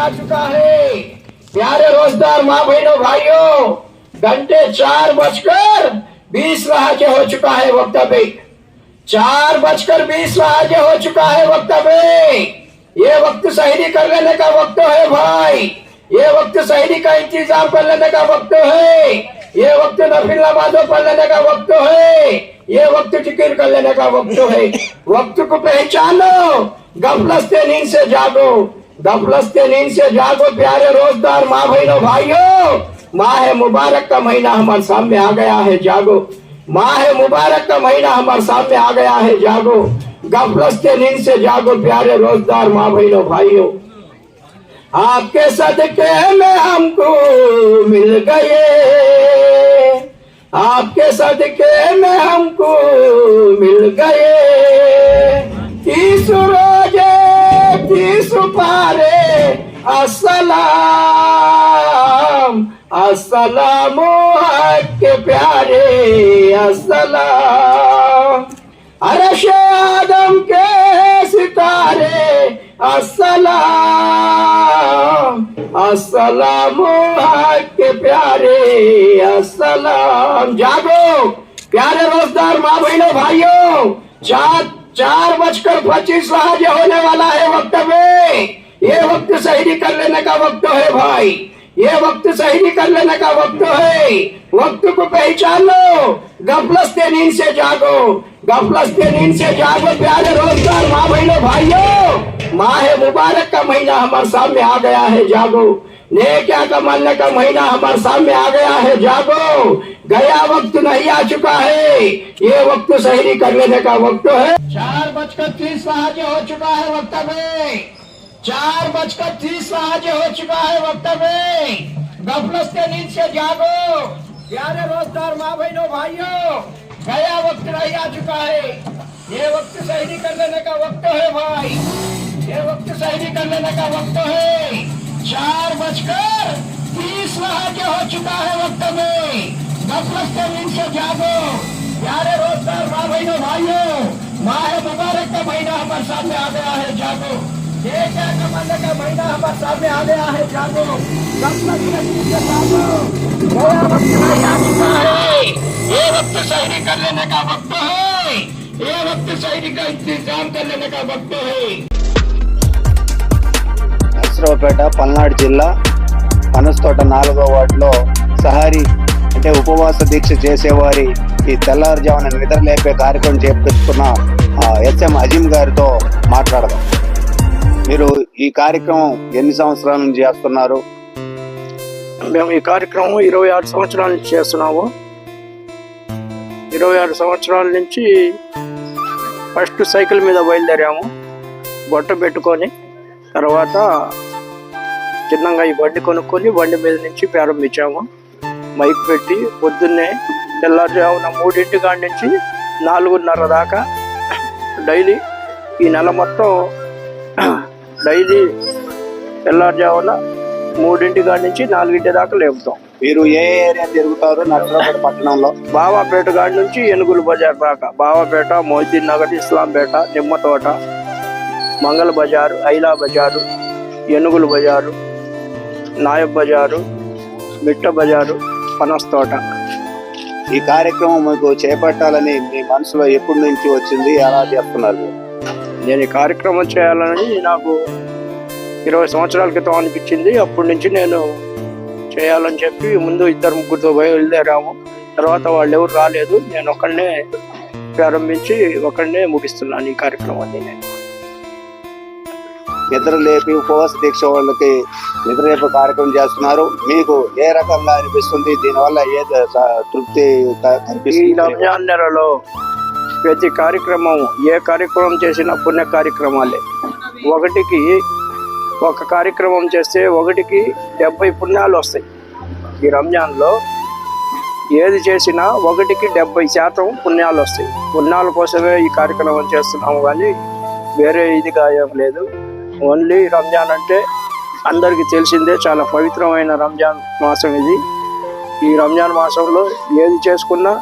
आ चुका है। प्यारे रोजदार माँ बहनों, भाइयों, घंटे चार बजकर बीस रहा के हो चुका है वक्त अभी। चार बजकर बीस आगे हो चुका है वक्त अभी। ये वक्त शहीदी कर लेने का वक्त है भाई। ये वक्त शहीदी का इंतज़ाम कर लेने का वक्त है। ये वक्त नफिल नमाजों पढ़ लेने का वक्त है। ये वक्त ज़िक्र कर लेने का वक्त है। वक्त को पहचानो गफलस्ते नींद से जागो। गफलस्ते नींद से जागो, प्यारे रोज़गार माँ बहनों, भाइयों। माह मुबारक का महीना हमारे सामने आ गया है, जागो। माह मुबारक का महीना हमारे सामने आ गया है, जागो। गफलस्ते नींद से जागो, प्यारे रोजदार माँ बहनों, भाइयों। आपके सदके में हमको मिल गए। आपके सदके में हमको मिल गए। तीस পারে। আসসালাম। আসসালাম কে প্যারে। আসসালাম। আরে সে আদম কে সিতারে। আসসালাম। আসসালাম কে প্যারে। আসসালাম। যাব প্যারে রোজদার মা বহিনে ভাইও। চাঁদ चार बजकर पच्चीस आज होने वाला है वक्त में। ये वक्त शहीदी कर लेने का वक्त है भाई। ये वक्त शहीदी कर लेने का वक्त है। वक्त को पहचानो गफलस्ते नींद से जागो। गफलस्ते नींद से जागो, प्यारे रोज़गार माँ बहनों, भाइयों। माह मुबारक का महीना हमारे सामने आ गया है, जागो। नेक्या कमाने का महीना हमारे सामने आ गया है। जागो। गया वक्त नहीं आ चुका है। ये वक्त शहीदी कर लेने का वक्त है। चार बजकर तीस आज हो चुका है वक्त चार बजकर तीस आज हो चुका है वक्त में। से नींद से जागो। प्यारे रोज़गार माँ बहनों भाइयों, गया वक्त नहीं आ चुका है। ये वक्त शहीदी कर लेने का वक्त है, भाई। ये वक्त शहीदी कर लेने का वक्त है। चार बजकर तीस आज हो चुका है वक्त में। गफलत से नींद से जागो। प्यारे रोज़गार माँ बहनों, भाइयों माह मुबारक का महीना हमारे सामने आ गया है, जागो। क्या कमाने का महीना हमारे सामने आ गया है, जागो। से नींद से जागो। गया वक्त आ चुका है। ये वक्त शहीदी कर लेने का वक्त है। ये वक्त शहीदी का इंतज़ाम कर लेने का वक्त है। నరసరావుపేట పల్నాడు జిల్లా పనస్తోట నాలుగో వార్డులో సహారీ అంటే ఉపవాస దీక్ష చేసేవారి ఈ తెల్లారుజామున నిద్రలేపే కార్యక్రమం చేపట్టుకున్న ఆ, ఎస్ఎం అజీం గారితో మాట్లాడదాం. మీరు ఈ కార్యక్రమం ఎన్ని సంవత్సరాల నుంచి చేస్తున్నారు? మేము ఈ కార్యక్రమం ఇరవై ఆరు సంవత్సరాల నుంచి చేస్తున్నాము. ఇరవై ఆరు సంవత్సరాల నుంచి ఫస్ట్ సైకిల్ మీద బయలుదేరాము. బొట్ట పెట్టుకొని తర్వాత చిన్నగా ఈ బండి కొనుక్కొని బండి మీద నుంచి ప్రారంభించాము. మైక్ పెట్టి పొద్దున్నే తెల్లారుజామున మూడింటి కాడి నుంచి నాలుగున్నర దాకా డైలీ ఈ నెల మొత్తం డైలీ తెల్లారుజామున మూడింటి కాడి నుంచి నాలుగింటి దాకా లేపుతాం. మీరు ఏ ఏరియా తిరుగుతారు? నర్సరావుపేట పట్టణంలో? బావాపేట కాడి నుంచి ఏనుగుల బజార్ దాకా. బావాపేట మొహిద్దీన్ నగర్ ఇస్లాంపేట నిమ్మతోట మంగళ బజారు ఐలా బజారు ఏనుగుల బజారు నాయబ్ బజారు మిట్ట బజారు పనస్తోట ఈ కార్యక్రమం మీకు చేపట్టాలని మీ మనసులో ఎప్పటి నుంచి వచ్చింది? ఎలా చేస్తున్నారు మీరు? నేను ఈ కార్యక్రమం చేయాలని నాకు ఇరవై సంవత్సరాల క్రితం అనిపించింది. అప్పటి నుంచి నేను చేయాలని చెప్పి ముందు ఇద్దరు ముగ్గురితో బయలుదేరాము. తర్వాత వాళ్ళు ఎవరు రాలేదు. నేను ఒకళ్ళనే ప్రారంభించి ఒకళ్ళనే ముగిస్తున్నాను ఈ కార్యక్రమాన్ని నేను. నిద్ర లేపి ఉపవాస దీక్ష వాళ్ళకి నిద్ర లేపే కార్యక్రమం చేస్తున్నారు. మీకు ఏ రకంగా అనిపిస్తుంది? దీనివల్ల ఏ తృప్తి ఈ రంజాన్ నెలలో ప్రతి కార్యక్రమం ఏ కార్యక్రమం చేసినా పుణ్య కార్యక్రమాలే. ఒకటికి ఒక కార్యక్రమం చేస్తే ఒకటికి డెబ్బై పుణ్యాలు వస్తాయి. ఈ రంజాన్లో ఏది చేసినా ఒకటికి డెబ్బై శాతం పుణ్యాలు వస్తాయి. పుణ్యాల కోసమే ఈ కార్యక్రమం చేస్తున్నాము కానీ వేరే ఇదిగా ఏం లేదు. ఓన్లీ రంజాన్ అంటే అందరికీ తెలిసిందే చాలా పవిత్రమైన రంజాన్ మాసం ఇది. ఈ రంజాన్ మాసంలో ఏది చేసుకున్నా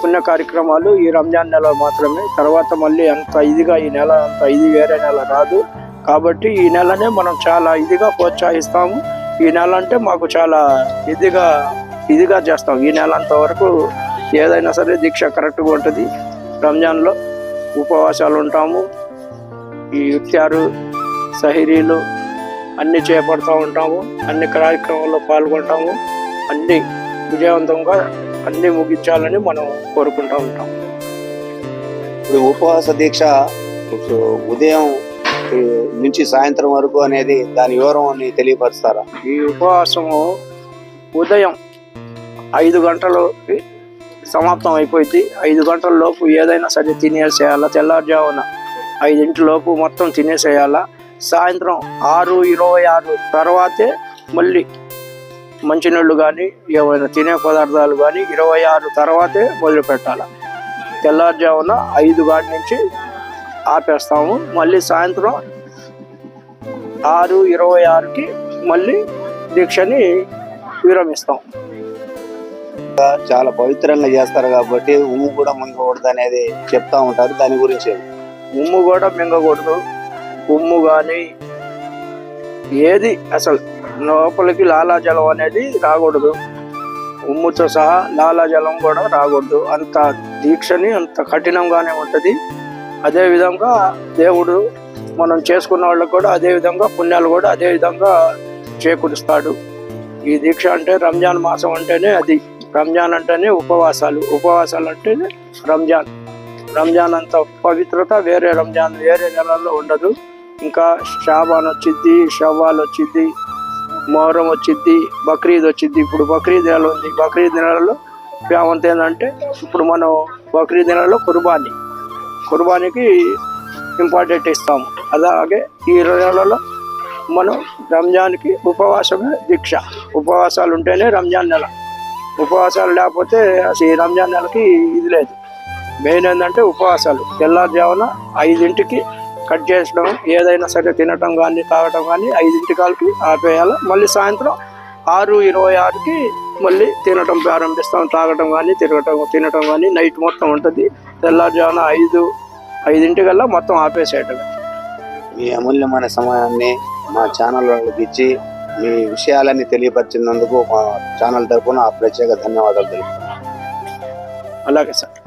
పుణ్య కార్యక్రమాలు ఈ రంజాన్ నెల మాత్రమే. తర్వాత మళ్ళీ అంత ఇదిగా ఈ నెల అంత ఇది వేరే నెల రాదు. కాబట్టి ఈ నెలనే మనం చాలా ఇదిగా ప్రోత్సహిస్తాము. ఈ నెల అంటే మాకు చాలా ఇదిగా ఇదిగా చేస్తాం. ఈ నెల అంతవరకు ఏదైనా సరే దీక్ష కరెక్ట్గా ఉంటుంది. రంజాన్లో ఉపవాసాలు ఉంటాము. ఈ ఇఫ్తారు సహిరీలు అన్ని చేపడుతూ ఉంటాము అన్ని కార్యక్రమాల్లో పాల్గొంటాము అన్ని విజయవంతంగా అన్ని ముగించాలని మనం కోరుకుంటూ ఉంటాం. ఇప్పుడు ఉపవాస దీక్ష ఉదయం నుంచి సాయంత్రం వరకు అనేది దాని వివరం తెలియపరుస్తారా? ఈ ఉపవాసము ఉదయం ఐదు గంటలకి సమాప్తం అయిపోయింది. ఐదు గంటల లోపు ఏదైనా సరే తినేసేయాలా? తెల్లారుజామున ఐదింటి లోపు మొత్తం తినేసేయాలా? సాయంత్రం ఆరు ఇరవై ఆరు తర్వాతే మళ్ళీ మంచినీళ్ళు కానీ ఏమైనా తినే పదార్థాలు కానీ ఇరవై ఆరు తర్వాతే మొదలు పెట్టాలి. తెల్లారుజామున ఐదు కాడి నుంచి ఆపేస్తాము. మళ్ళీ సాయంత్రం ఆరు ఇరవై ఆరుకి మళ్ళీ దీక్షని విరమిస్తాం. చాలా పవిత్రంగా చేస్తారు కాబట్టి ఉమ్ము కూడా ముంగకూడదు అనేది చెప్తా ఉంటారు. దాని గురించి ఉమ్ము కూడా మింగకూడదు. ఉమ్ము కానీ ఏది అసలు లోపలికి లాలాజలం అనేది రాకూడదు. ఉమ్ముతో సహా లాలాజలం కూడా రాకూడదు. అంత దీక్షని అంత కఠినంగానే ఉంటుంది. అదేవిధంగా దేవుడు మనం చేసుకున్న వాళ్ళకు కూడా అదే విధంగా పుణ్యాలు కూడా అదే విధంగా చేకూరుస్తాడు. ఈ దీక్ష అంటే రంజాన్ మాసం అంటేనే అది. రంజాన్ అంటేనే ఉపవాసాలు. ఉపవాసాలు అంటేనే రంజాన్. రంజాన్ అంత పవిత్రత వేరే రంజాన్ వేరే నెలల్లో ఉండదు. ఇంకా షాబాన్ వచ్చింది షవ్వాల్ వచ్చింది మొహరం వచ్చింది బక్రీద్ వచ్చింది. ఇప్పుడు బక్రీద్ నెల ఉంది. బక్రీద్ నెలలో ఫేమంత ఏంటంటే ఇప్పుడు మనం బక్రీద్ నెలలో కుర్బానీ. కుర్బానీకి ఇంపార్టెంట్ ఇస్తాము. అలాగే ఈ నెలలో మనం రంజాన్కి ఉపవాసమే దీక్ష. ఉపవాసాలు ఉంటేనే రంజాన్ నెల. ఉపవాసాలు లేకపోతే అసలు ఈ రంజాన్ నెలకి ఇది లేదు. మెయిన్ ఏంటంటే ఉపవాసాలు. తెల్లారుజామున ఐదింటికి కట్ చేసడం ఏదైనా సరే తినటం కానీ తాగటం కానీ ఐదింటి కాలకి ఆపేయాలి. మళ్ళీ సాయంత్రం ఆరు ఇరవై ఆరుకి మళ్ళీ తినటం ప్రారంభిస్తాం. తాగటం కానీ తిరగటం తినటం కానీ నైట్ మొత్తం ఉంటుంది. తెల్లారుజామున ఐదు ఐదింటికల్లా మొత్తం ఆపేసేయటం మీ అమూల్యమైన సమయాన్ని మా ఛానల్ వాళ్ళకి ఇచ్చి మీ విషయాలన్నీ తెలియపరిచినందుకు మా ఛానల్ తరపున ప్రత్యేక ధన్యవాదాలు తెలుపుతున్నాను. అలాగే సార్.